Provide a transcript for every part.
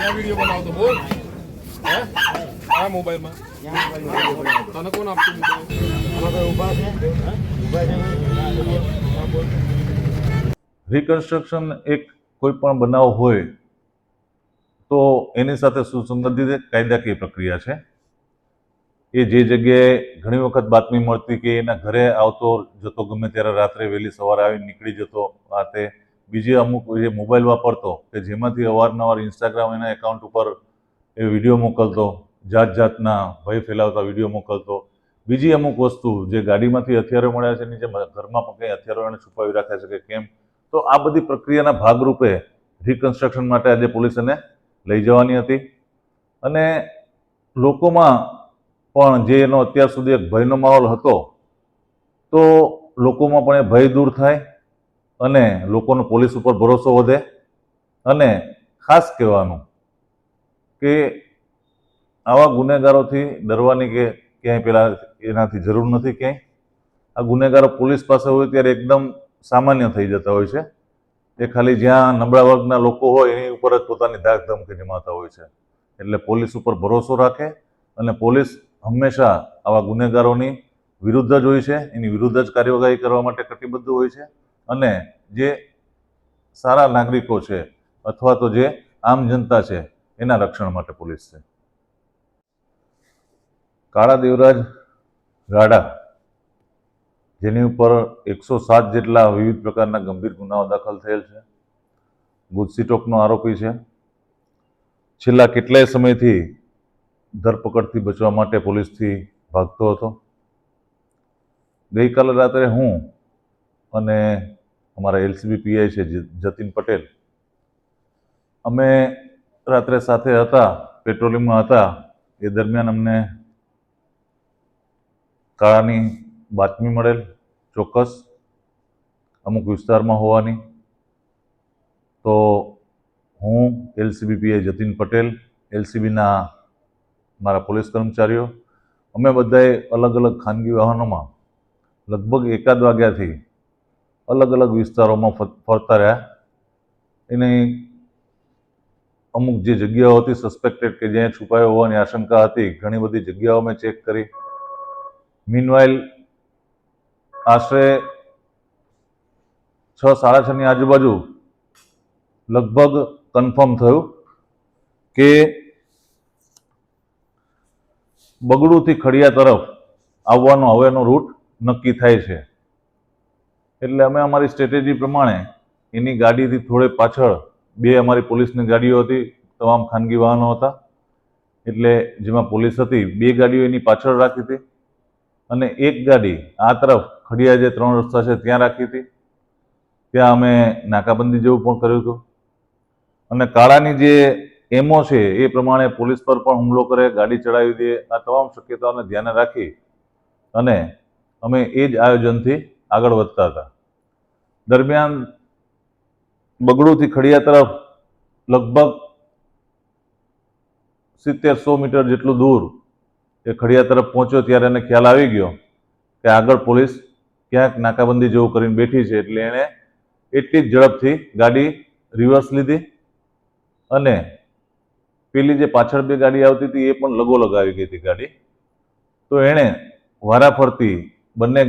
ક્યાં વીડિયો બનાવતો બોલ હે? આ મોબાઈલમાં તને કોણ આપતું રિકન્સ્ટ્રક્શન એક કોઈ પણ બનાવ હોય તો એની સાથે એક કાયદાકીય પ્રક્રિયા છે. એ જે જગ્યાએ ઘણી વખત બાતમી મળતી કે એના ઘરે આવતો, જતો ગમે ત્યારે રાત્રે વહેલી સવારે આવી નીકળી જતો આ બીજી અમુક જે મોબાઈલ વાપરતો, કે જેમાંથી અવારનવાર ઇન્સ્ટાગ્રામ એના એકાઉન્ટ ઉપર એ વીડિયો મોકલતો જાત જાતના ભય ફેલાવતા વીડિયો મોકલતો. બીજી અમુક વસ્તુ જે ગાડીમાંથી હથિયારો મળ્યા છે, એની જે ઘરમાં પણ કંઈ હથિયારો એને છુપાવી રાખ્યા છે કે કેમ, તો આ બધી પ્રક્રિયાના ભાગરૂપે રિકન્સ્ટ્રક્શન માટે આજે પોલીસ એને લઈ જવાની હતી. અને લોકોમાં પણ જે એનો અત્યાર સુધી એક ભયનો માહોલ હતો, તો લોકોમાં પણ એ ભય દૂર થાય. અને લોકોનો પોલીસ ઉપર ભરોસો વધે. અને ખાસ કહેવાનું કે આવા ગુનેગારોથી ડરવાની કે ક્યાંય પેલા એનાથી જરૂર નથી ક્યાંય. આ ગુનેગારો પોલીસ પાસે હોય ત્યારે એકદમ સામાન્ય થઈ જતા હોય છે. એ ખાલી જ્યાં નબળા વર્ગના લોકો હોય એની ઉપર જ પોતાની ધાક ધમકી જમાતા હોય છે. એટલે પોલીસ ઉપર ભરોસો રાખે અને પોલીસ હંમેશા આવા ગુનેગારોની વિરુદ્ધ જ હોય છે. એની વિરુદ્ધ જ કાર્યવાહી કરવા માટે કટિબદ્ધ હોય છે. અને જે સારા નાગરિકો છે અથવા તો જે આમ જનતા છે, એના રક્ષણ માટે પોલીસ છે. કાળા દેવરાજ ગાડા જેની ઉપર એકસો સાત જેટલા વિવિધ પ્રકારના ગંભીર ગુનાઓ દાખલ થયેલ છે. ગુજસીટોકનો આરોપી છે. છેલ્લા કેટલાય સમયથી ધરપકડથી બચવા માટે પોલીસથી ભાગતો હતો. ગઈકાલે રાત્રે હું અને અમારા એલસીબી પીઆઈ છે જતીન પટેલ. અમે રાત્રે સાથે હતા, પેટ્રોલિંગમાં હતા. એ દરમિયાન અમને કાળાની બાતમી મળેલ, ચોક્કસ. અમુક વિસ્તારમાં હોવાની. તો હું, એલસીબી પીઆઈ જતીન પટેલ, એલસીબીના મારા પોલીસ કર્મચારીઓ, અમે બધાએ અલગ અલગ ખાનગી વાહનોમાં લગભગ એકાદ વાગ્યાથી અલગ અલગ વિસ્તારોમાં ફરતા રહ્યા. એની અમુક જે જગ્યાઓ હતી સસ્પેક્ટેડ કે જ્યાં છુપાયો હોવાની આશંકા હતી, ઘણી બધી જગ્યાઓ મેં ચેક કરી. મીનવાઇલ આશરે છ, સાડા છની આજુબાજુ લગભગ કન્ફર્મ થયું કે બગડુથી ખડિયા તરફ આવવાનો હવેનો રૂટ નક્કી થાય છે. એટલે અમે અમારી સ્ટ્રેટેજી પ્રમાણે એની ગાડીથી થોડે પાછળ બે અમારી પોલીસની ગાડીઓ હતી, તમામ ખાનગી વાહનો હતા. એટલે જેમાં પોલીસ હતી, બે ગાડીઓ એની પાછળ રાખી હતી. અને એક ગાડી આ તરફ ખડિયા જે ત્રણ રસ્તા છે ત્યાં રાખી હતી. ત્યાં અમે નાકાબંધી જેવું પણ કર્યું હતું. અને કાળાની જે એમો છે એ પ્રમાણે પોલીસ પર પણ હુમલો કરે, ગાડી ચડાવી દે, આ તમામ શક્યતાઓને ધ્યાને રાખી અને અમે એ જ આયોજનથી આગળ વધતા હતા. દરમિયાન બગડુથી ખડિયા તરફ લગભગ સિત્તેર સો મીટર જેટલું દૂર એ ખડિયા તરફ પહોંચ્યો ત્યારે એને ખ્યાલ આવી ગયો કે આગળ પોલીસ ક્યાંક નાકાબંધી જેવું કરીને બેઠી છે એટલે એણે એટલી જ ઝડપથી ગાડી રિવર્સ લીધી અને પેલી જે પાછળ બે ગાડી આવતી હતી એ પણ લગો લગાવી ગઈ હતી ગાડી. તો એણે વારાફરતી બંને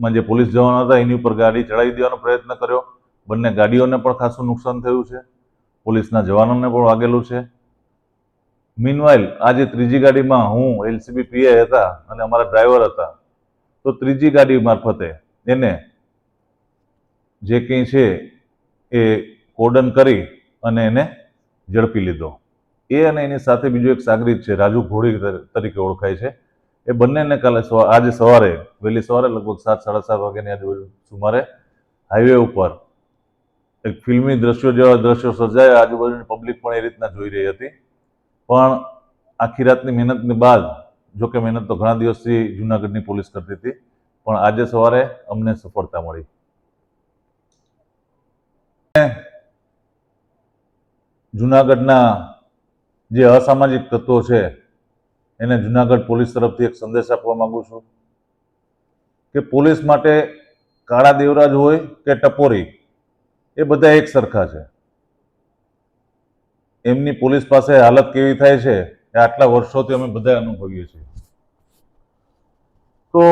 ગાડીમાં જે પોલીસ જવાનો હતા, એની ઉપર ગાડી ચડાવી દેવાનો પ્રયત્ન કર્યો. બંને ગાડીઓને પણ ખાસું નુકસાન થયું છે. પોલીસના જવાનોને પણ વાગેલું છે. મીનવાઇલ આ જે ત્રીજી ગાડીમાં હું એલસીબી પીએ હતા અને અમારા ડ્રાઈવર હતા. તો ત્રીજી ગાડી મારફતે એને જે કંઈ છે એ કોર્ડન કરી અને એને ઝડપી લીધો. એ અને એની સાથે બીજો એક સાગરીત છે, રાજુ ઘોડી તરીકે ઓળખાય છે. એ બંનેને કાલે આજે સવારે, વહેલી સવારે લગભગ સાત, સાડા સાત વાગ્યાની આજુબાજુ સુમારે હાઈવે ઉપર એક ફિલ્મી દ્રશ્યો જેવા દ્રશ્યો સર્જાયા. આજુબાજુની પબ્લિક પણ એ રીતના જોઈ રહી હતી. પણ આખી રાતની મહેનતની બાદ જો કે મહેનત તો ઘણા દિવસથી જુનાગઢની પોલીસ કરતી હતી, પણ આજે સવારે અમને સફળતા મળી. જુનાગઢના જે અસામાજિક તત્વો છે એને જુનાગઢ પોલીસ તરફથી એક સંદેશ આપવા માંગુ છું કે પોલીસ માટે કાળા દેવરાજ હોય કે ટપોરી, એ બધા એક સરખા છે. એમની પોલીસ પાસે હાલત કેવી થાય છે એ આટલા વર્ષોથી અમે બધા અનુભવીએ છીએ. તો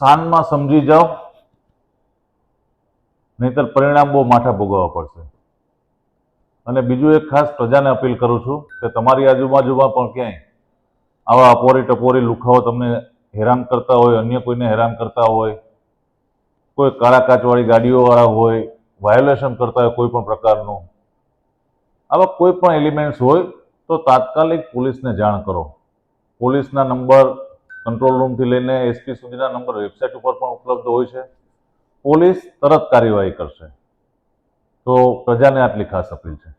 શાનમાં સમજી જાઓ, નહીતર પરિણામ બહુ માથા ભોગવવા પડશે. અને બીજું એક ખાસ પ્રજાને અપીલ કરું છું કે તમારી આજુબાજુમાં પણ ક્યાંય આવા અપોરી ટપોરી લુખાઓ તમને હેરાન કરતા હોય, અન્ય કોઈને હેરાન કરતા હોય, કોઈ કાળા કાચવાળી ગાડીઓવાળા હોય વાયોલેશન કરતા હોય કોઈ પણ પ્રકારનું, આવા કોઈ પણ એલિમેન્ટ્સ હોય તો તાત્કાલિક પોલીસને જાણ કરો. પોલીસના નંબર કંટ્રોલ રૂમથી લઈને એસપી સુધીના નંબર વેબસાઇટ ઉપર પણ ઉપલબ્ધ હોય છે. પોલીસ તરત કાર્યવાહી કરશે. તો પ્રજાને આટલી ખાસ અપીલ છે.